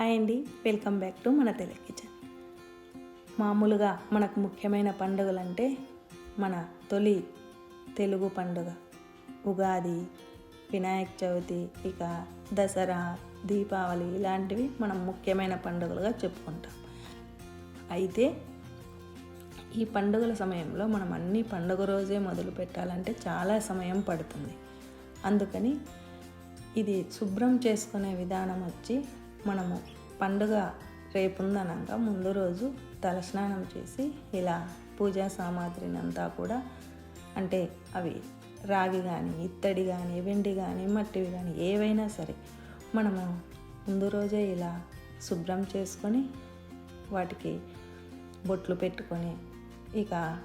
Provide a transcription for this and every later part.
Hi అండి welcome back to మన Telugu kitchen. మామూలుగా మనకు ముఖ్యమైన పండుగలంటే మన తొలి తెలుగు పండుగ. ఉగాది వినాయక చవితి ఇక దసరా దీపావళి ఇలాంటివి మనం ముఖ్యమైన పండుగలుగా చెప్పుకుంటాం. అయితే ఈ పండుగల సమయంలో మనం అన్ని పండుగ రోజే మొదలు పెట్టాలంటే చాలా సమయం పడుతుంది. అందుకని ఇది శుభ్రం చేసుకునే విధానం వచ్చి మనము పండుగ రేపుందనగా ముందు రోజు తలస్నానం చేసి ఇలా పూజా సామాగ్రిని అంతా కూడా అంటే అవి రాగి కానీ ఇత్తడి కానీ వెండి కానీ మట్టివి కానీ ఏవైనా సరే మనము ముందు రోజే ఇలా శుభ్రం చేసుకొని వాటికి బొట్లు పెట్టుకొని ఇక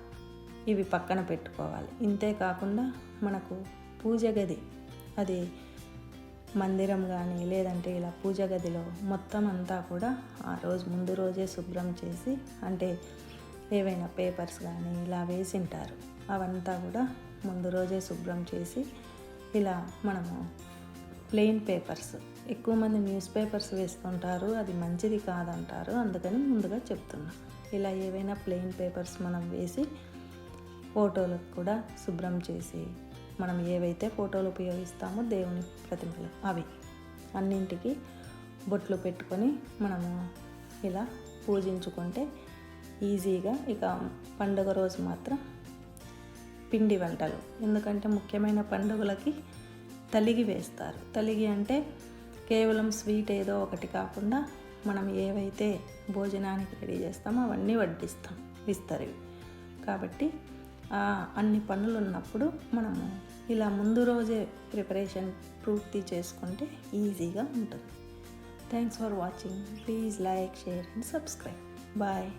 ఇవి పక్కన పెట్టుకోవాలి. ఇంతే కాకుండా మనకు పూజ గది అది మందిరం కానీ లేదంటే ఇలా పూజ గదిలో మొత్తం అంతా కూడా ఆ రోజు ముందు రోజే శుభ్రం చేసి అంటే ఏవైనా పేపర్స్ కానీ ఇలా వేసింటారు. అవంతా కూడా ముందు రోజే శుభ్రం చేసి ఇలా మనము ప్లెయిన్ పేపర్స్ ఎక్కువ మంది న్యూస్ పేపర్స్ వేస్తుంటారు అది మంచిది కాదంటారు అందుకని ముందుగా చెప్తున్నా. ఇలా ఏవైనా ప్లెయిన్ పేపర్స్ మనం వేసి ఫోటోలకు కూడా శుభ్రం చేసి మనం ఏవైతే ఫోటోలు ఉపయోగిస్తామో దేవుని ప్రతిమలు అవి అన్నింటికి బొట్లు పెట్టుకొని మనము ఇలా పూజించుకుంటే ఈజీగా ఇక పండుగ రోజు మాత్రం పిండి వంటలు. ఎందుకంటే ముఖ్యమైన పండుగలకి తలిగి వేస్తారు. తలిగి అంటే కేవలం స్వీట్ ఏదో ఒకటి కాకుండా మనం ఏవైతే భోజనానికి రెడీ చేస్తామో అవన్నీ వడ్డిస్తాం విస్తరివి. కాబట్టి అన్ని పనులు ఉన్నప్పుడు మనము ఇలా ముందు రోజే ప్రిపరేషన్ పూర్తి చేసుకుంటే ఈజీగా ఉంటుంది. Thanks for watching please like share and subscribe bye